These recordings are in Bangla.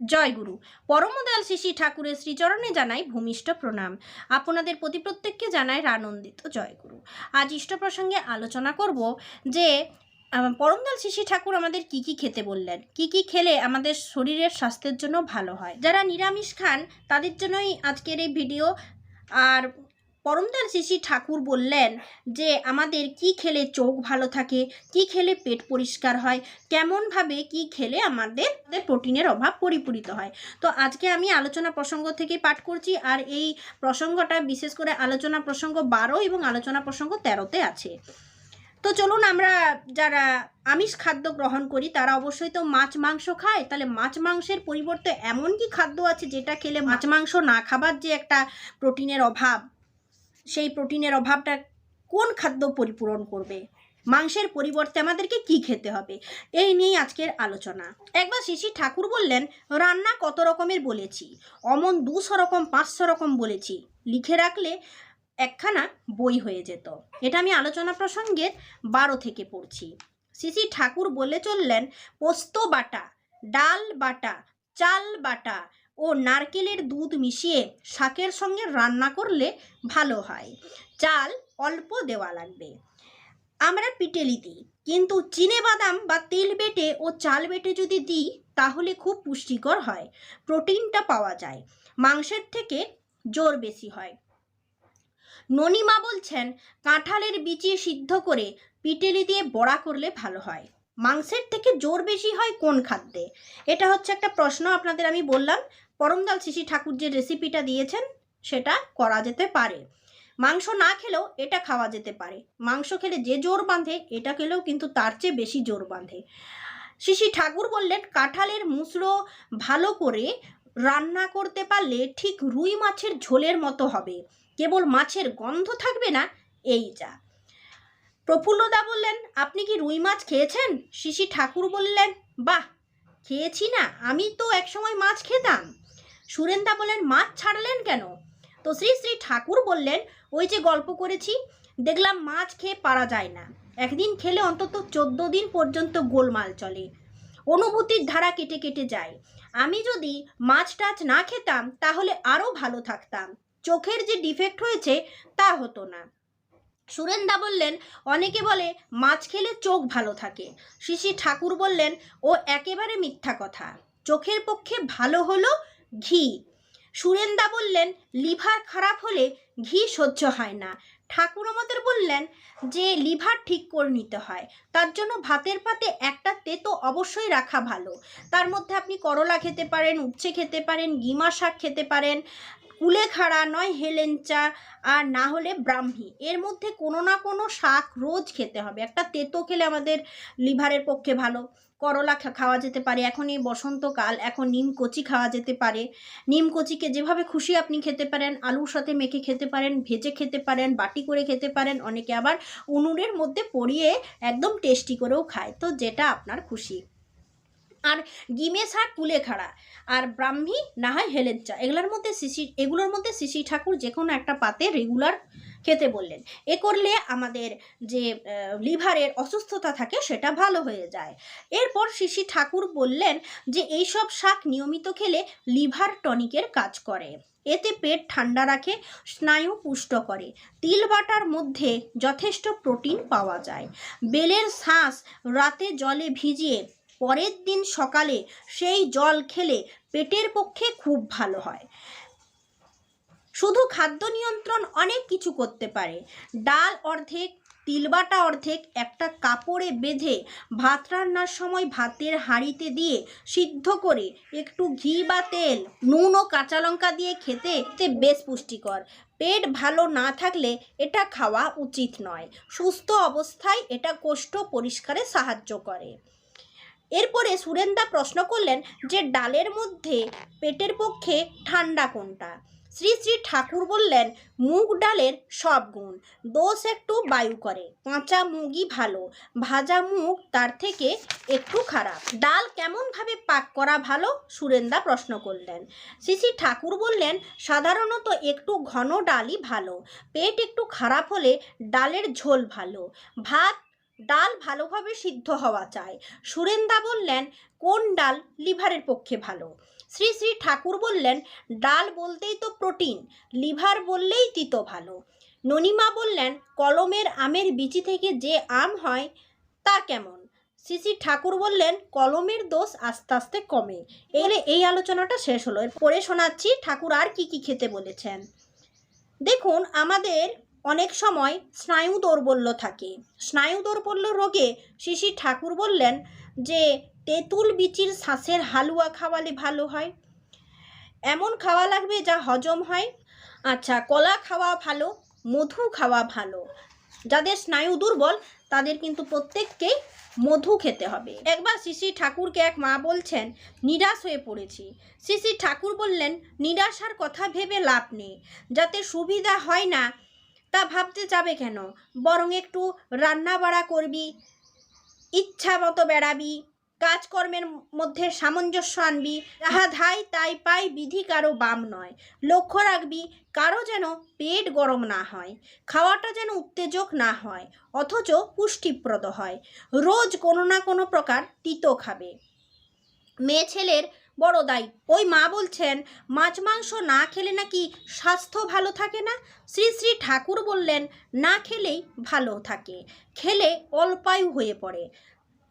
জয়গুরু পরমদয়াল শিশি ঠাকুরের শ্রীচরণে জানাই ভূমিষ্ঠ প্রণাম। আপনাদের প্রতি প্রত্যেককে জানাই আনন্দিত জয়গুরু আজ ইষ্ট প্রসঙ্গে আলোচনা করব যে আহ, পরমদয়াল শিশি ঠাকুর আমাদের কি কি খেতে বললেন? কি কি খেলে আমাদের শরীরের স্বাস্থ্যের জন্য ভালো হয়? যারা নিরামিষ খান তাদের জন্যই আজকের এই ভিডিও। আর পরমদয়াল শিশি ঠাকুর বললেন যে, আমাদের কি খেলে চোখ ভালো থাকে? কি খেলে পেট পরিষ্কার হয়? কেমনভাবে কি খেলে আমাদের প্রোটিনের অভাব পরিপূরিত হয়? তো আজকে আমি আলোচনা প্রসঙ্গ থেকে পাঠ করছি আর এই প্রসঙ্গটা বিশেষ করে আলোচনা প্রসঙ্গ বারো এবং আলোচনা প্রসঙ্গ তেরোতে আছে। তো চলুন আমরা যারা আমিষ খাদ্য গ্রহণ করি, তারা অবশ্যই তো মাছ, মাংস খায়। তাহলে মাছ, মাংসের পরিবর্তে এমন কি খাদ্য আছে যেটা খেলে মাছ, মাংস না খাবার যে একটা প্রোটিনের অভাব? সেই প্রোটিনের অভাবটা কোন খাদ্য পরিপূরণ করবে? মাংসের পরিবর্তে আমাদেরকে কি খেতে হবে? এই নিয়েই আজকের আলোচনা। একবার শিশি ঠাকুর বললেন, রান্না কত রকমের বলেছি। অমন দুশো রকম, পাঁচশো রকম বলেছি। লিখে রাখলে একখানা বই হয়ে যেত। এটা আমি আলোচনা প্রসঙ্গের বারো থেকে পড়ছি। শিশি ঠাকুর বলে চললেন, পোস্ত বাটা, ডাল বাটা, চাল বাটা ও নারকেলের দুধ মিশিয়ে শাকের সঙ্গে রান্না করলে ভালো হয়। চাল অল্প দেওয়া লাগবে। আমরা পিটেলি দিই, কিন্তু চিনে বাদাম বা তেল বেটে ও চাল বেটে যদি দিই, তাহলে খুব পুষ্টিকর হয়, প্রোটিনটা পাওয়া যায়, মাংসের থেকে জোর বেশি হয়। ননিমা বলছেন, কাঁঠালের বিচি সিদ্ধ করে পিটেলি দিয়ে বড়া করলে ভালো হয়। মাংসের থেকে জোর বেশি হয় কোন খাদ্যে? এটা হচ্ছে একটা প্রশ্ন, আপনাদের আমি বললাম পরমদাল শিশি ঠাকুর যে রেসিপিটা দিয়েছেন, সেটা করা যেতে পারে। মাংস না খেলেও এটা খাওয়া যেতে পারে। মাংস খেলে যে জোর বাঁধে, এটা খেলেও কিন্তু তার চেয়ে বেশি জোর বাঁধে। শিশি ঠাকুর বললেন, কাঁঠালের মুসড়ো ভালো করে রান্না করতে পারলে ঠিক রুই মাছের ঝোলের মতো হবে। কেবল মাছের গন্ধ থাকবে না এই যা প্রফুল্লদা বললেন, আপনি কি রুই মাছ খেয়েছেন? শিশি ঠাকুর বললেন, বাহ, খেয়েছি না। আমি তো একসময় মাছ খেতাম। সুরেন্দা বললেন মাছ ছাড়লেন কেন? তো শ্রী শ্রী ঠাকুর বললেন, ওই যে গল্প করেছি, দেখলাম মাছ খেয়ে পারা যায় না। একদিন খেলে অন্তত চোদ্দ দিন পর্যন্ত গোলমাল চলে। অনুভূতির ধারা কেটে কেটে যায়। আমি যদি মাছ টাছ না খেতাম, তাহলে আরও ভালো থাকতাম। চোখের যে ডিফেক্ট হয়েছে, তা হতো না। সুরেন্দা বললেন, অনেকে বলে, মাছ খেলে চোখ ভালো থাকে। শ্রী ঠাকুর বললেন, ও একেবারে মিথ্যা কথা। চোখের পক্ষে ভালো হলো ঘি। সুরেন্দা বললেন, লিভার খারাপ হলে ঘি সহ্য হয় না। ঠাকুর আমাদের বললেন যে, লিভার ঠিক করে নিতে হয়। তার জন্য ভাতের পাতে একটা তেতো অবশ্যই রাখা ভালো। তার মধ্যে আপনি করলা খেতে পারেন উচ্ছে খেতে পারেন, গিমা শাক খেতে পারেন কুলেখাড়া নয় হেলেঞ্চা, আর না হলে ব্রাহ্মী। এর মধ্যে কোনো না কোনো শাক রোজ খেতে হবে। একটা তেতো খেলে আমাদের লিভারের পক্ষে ভালো। করলা খাওয়া যেতে পারে। এখন এই বসন্তকাল, এখন নিম কচি খাওয়া যেতে পারে। নিম কচিকে যেভাবে খুশি আপনি খেতে পারেন, আলুর সাথে মেখে খেতে পারেন, ভেজে খেতে পারেন, বাটি করে খেতে পারেন, অনেকে আবার উনুনের মধ্যে পরিয়ে একদম টেস্টি করেও খায়। তো যেটা আপনার খুশি। আর গিমে শাক কুলেখাড়া আর ব্রাহ্মী না হয় হেলেঞ্চা এগুলোর মধ্যে শিশি, এগুলোর মধ্যে শিশি ঠাকুর যে কোনো একটা পাতে রেগুলার খেতে বললেন। এ করলে আমাদের যে লিভারের অসুস্থতা থাকে সেটা ভালো হয়ে যায়। এরপর শিশি ঠাকুর বললেন যে, এইসব শাক নিয়মিত খেলে লিভার টনিকের কাজ করে। এতে পেট ঠান্ডা রাখে, স্নায়ু পুষ্ট করে। তিল বাটার মধ্যে যথেষ্ট প্রোটিন পাওয়া যায়। বেলের শ্বাস রাতে জলে ভিজিয়ে পরের দিন সকালে সেই জল খেলে পেটের পক্ষে খুব ভালো হয়। শুধু খাদ্য নিয়ন্ত্রণ অনেক কিছু করতে পারে। ডাল অর্ধেক, তিলবাটা অর্ধেক একটা কাপড়ে বেঁধে ভাত রান্নার সময় ভাতের হাঁড়িতে দিয়ে সিদ্ধ করে একটু ঘি বা তেল, নুন ও কাঁচা লঙ্কা দিয়ে খেতে এতে বেশ পুষ্টিকর। পেট ভালো না থাকলে এটা খাওয়া উচিত নয়। সুস্থ অবস্থায় এটা কোষ্ঠ পরিষ্কারে সাহায্য করে। এরপরে সুরেন্দা প্রশ্ন করলেন যে ডালের মধ্যে পেটের পক্ষে ঠান্ডা কোনটা? শ্রী শ্রী ঠাকুর বললেন, মুগ ডালের সব গুণ। দোষ একটু বায়ু করে, কাঁচা মুগই ভালো। ভাজা মুগ তার থেকে একটু খারাপ। ডাল কেমনভাবে পাক করা ভালো? সুরেন্দা প্রশ্ন করলেন। শ্রী শ্রী ঠাকুর বললেন, সাধারণত একটু ঘন ডালই ভালো। পেট একটু খারাপ হলে ডালের ঝোল ভালো। ভাত ডাল ভালোভাবে সিদ্ধ হওয়া চাই। সুরেন্দা বললেন, কোন ডাল লিভারের পক্ষে ভালো? শ্রী শ্রী ঠাকুর বললেন, ডাল বলতেই তো প্রোটিন, লিভার বললেই তিতো ভালো। ননিমা বললেন, কলমের আমের বিচি থেকে যে আম হয়, তা কেমন? শ্রী শ্রী ঠাকুর বললেন, কলমের দোষ আস্তে আস্তে কমে। এলে এই আলোচনাটা শেষ হলো। এর পরে শোনাচ্ছি ঠাকুর আর কি কি খেতে বলেছেন। দেখুন, আমাদের অনেক সময় স্নায়ু দৌর্বল্য থাকে স্নায়ু দৌর্বল্য রোগে শিশি ঠাকুর বললেন যে, তেঁতুল বিচির শ্বাসের হালুয়া খাওয়ালে ভালো হয়। এমন খাওয়া লাগবে যা হজম হয়। আচ্ছা কলা খাওয়া ভালো, মধু খাওয়া ভালো। যাদের স্নায়ু দুর্বল, তাদের কিন্তু প্রত্যেককেই মধু খেতে হবে। একবার শিশি ঠাকুরকে এক মা বলছেন, নিরাশ হয়ে পড়েছি। শিশি ঠাকুর বললেন, নিরাশার কথা ভেবে লাভ নেই। যাতে সুবিধা হয় না তা ভাবতে যাবে কেন? বরং একটু রান্না বাড়া করবি, ইচ্ছা মতো বেড়াবি, কাজকর্মের মধ্যে সামঞ্জস্য আনবি। যাহা ধাই তাই পাই বিধি কারও বাম নয়। লক্ষ্য রাখবি, কারও যেন পেট গরম না হয়, খাওয়াটা যেন উত্তেজক না হয়, অথচ পুষ্টিপ্রদ হয়। রোজ কোনো না কোনো প্রকার তিতো খাবে। মেয়ে ছেলের বড় দায়িত্ব ওই মা বলছেন, মাছ মাংস না খেলে নাকি স্বাস্থ্য ভালো থাকে না? শ্রী শ্রী ঠাকুর বললেন, না খেলেই ভালো থাকে। খেলে অল্পায়ু হয়ে পড়ে।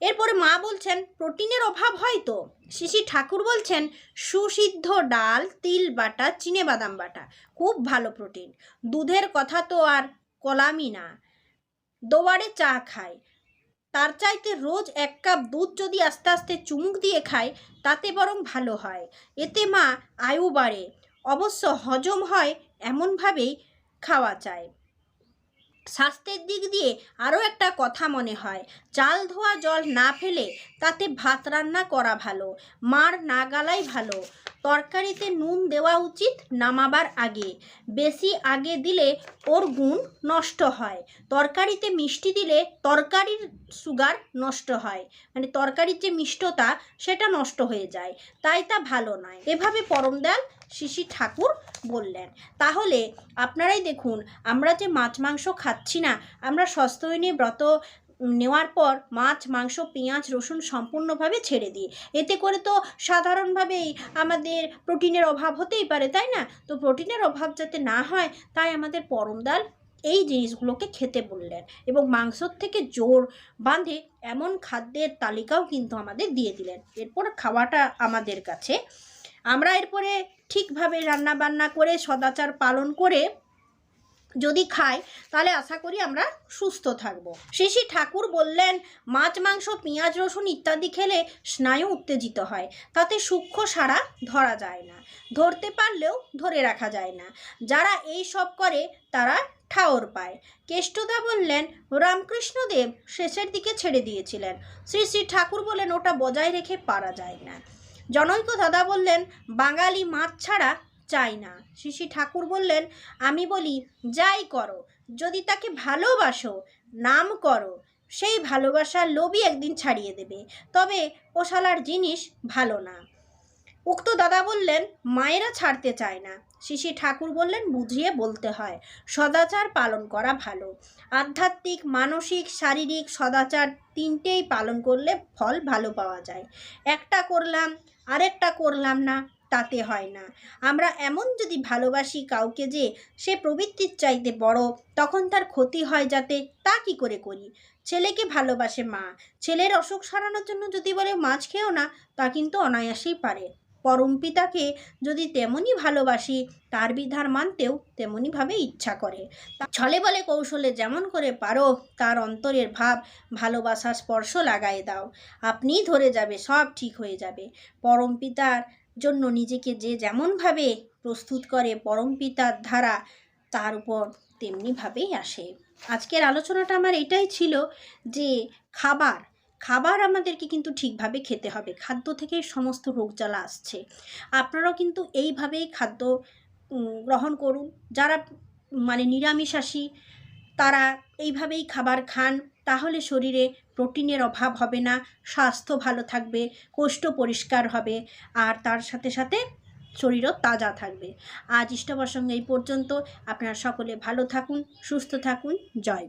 এরপরে মা বলছেন, প্রোটিনের অভাব হয় তো? শিশি ঠাকুর বলছেন, সুসিদ্ধ ডাল, তিল বাটা, চিনে বাদাম বাটা, খুব ভালো প্রোটিন। দুধের কথা তো আর কলামই না। দোয়ারে চা খায়। তার চাইতে রোজ এক কাপ দুধ যদি আস্তে আস্তে চুমুক দিয়ে খায়, তাতে বরং ভালো হয়। এতে মা আয়ু বাড়ে। অবশ্য হজম হয় এমনভাবেই খাওয়া চায় স্বাস্থ্যের দিক দিয়ে আরও একটা কথা মনে হয়। চাল ধোয়া জল না ফেলে তাতে ভাত রান্না করা ভালো, মার না গালাই ভালো। তরকারিতে নুন দেওয়া উচিত নামাবার আগে, বেশি আগে দিলে ওর গুণ নষ্ট হয়। তরকারিতে মিষ্টি দিলে তরকারির সুগার নষ্ট হয় মানে তরকারির যে মিষ্টতা সেটা নষ্ট হয়ে যায়, তাই তা ভালো নয়। এভাবে পরমদয়াল শিশি ঠাকুর বললেন। তাহলে আপনারাই দেখুন, আমরা যে মাছ মাংস খাচ্ছি না, আমরা স্বাস্থ্যহীনী ব্রত নেওয়ার পর মাছ, মাংস, পেঁয়াজ, রসুন সম্পূর্ণভাবে ছেড়ে দিই। এতে করে তো সাধারণভাবেই আমাদের প্রোটিনের অভাব হতেই পারে, তাই না? তো প্রোটিনের অভাব যাতে না হয়, তাই আমাদের পরম পরমদাল এই জিনিসগুলোকে খেতে বললেন এবং মাংসর থেকে জোর বাঁধে এমন খাদ্যের তালিকাও কিন্তু আমাদের দিয়ে দিলেন। এরপর খাওয়াটা আমাদের কাছে। আমরা এরপরে ঠিকভাবে রান্না বান্না করে, সদাচার পালন করে যদি খাই, তাহলে আশা করি আমরা সুস্থ থাকব। শিশি ঠাকুর বললেন, মাছ, মাংস, পেঁয়াজ, রসুন ইত্যাদি খেলে স্নায়ু উত্তেজিত হয়। তাতে সূক্ষ্ম সারা ধরা যায় না। ধরতে পারলেও ধরে রাখা যায় না। যারা এই সব করে, তারা ঠাওর পায়। কেষ্টদা বললেন, রামকৃষ্ণদেব শেষের দিকে ছেড়ে দিয়েছিলেন। শ্রী শ্রী ঠাকুর বলেন, ওটা বজায় রেখে পারা যায় না। জনৈক দাদা বললেন, বাঙালি মাছ ছাড়া চাই না। শিশি ঠাকুর বললেন, আমি বলি, যাই করো, যদি তাকে ভালোবাসো, নাম করো, সেই ভালোবাসার লোভই একদিন ছাড়িয়ে দেবে। তবে ওশালার জিনিস ভালো না। উক্ত দাদা বললেন, মায়েরা ছাড়তে চায় না। শিশি ঠাকুর বললেন, বুঝিয়ে বলতে হয়, সদাচার পালন করা ভালো। আধ্যাত্মিক, মানসিক, শারীরিক সদাচার তিনটেই পালন করলে ফল ভালো পাওয়া যায়। একটা করলাম আরেকটা করলাম না, তাতে হয় না। আমরা এমন যদি ভালোবাসি কাউকে যে সে প্রবৃত্তির চাইতে বড়, তখন তার ক্ষতি হয় যাতে তা কি করে করি? ছেলেকে ভালোবাসে মা। ছেলের অসুখ সারানোর জন্য যদি বলে মাছ খেও না, তা কিন্তু অনায়াসেই পারে। পরম পিতাকে যদি তেমনই ভালোবাসি, তার বিধান মানতেও তেমনইভাবে ইচ্ছা করে। ছলে বলে কৌশলে যেমন করে পারো, তার অন্তরের ভাব ভালোবাসা স্পর্শ লাগায় দাও। আপনিই ধরে যাবে, সব ঠিক হয়ে যাবে। পরম পিতার জন্য নিজেকে যে যেমনভাবে প্রস্তুত করে পরম পিতার ধারা, তার উপর তেমনিভাবেই আসে। আজকের আলোচনাটা আমার এটাই ছিল যে, খাবার খাবার আমাদেরকে কিন্তু ঠিকভাবে খেতে হবে। খাদ্য থেকে সমস্ত রোগ জ্বালা আসছে। আপনারাও কিন্তু এইভাবেই খাদ্য গ্রহণ করুন। যারা মানে নিরামিষাশী, তারা এইভাবেই খাবার খান। তাহলে শরীরে প্রোটিনের অভাব হবে না, স্বাস্থ্য ভালো থাকবে, কোষ্ঠ পরিষ্কার হবে, আর তার সাথে সাথে শরীরও তাজা থাকবে। আজ ইষ্টপ্রসঙ্গে এই পর্যন্ত। আপনারা সকলে ভালো থাকুন, সুস্থ থাকুন। জয়।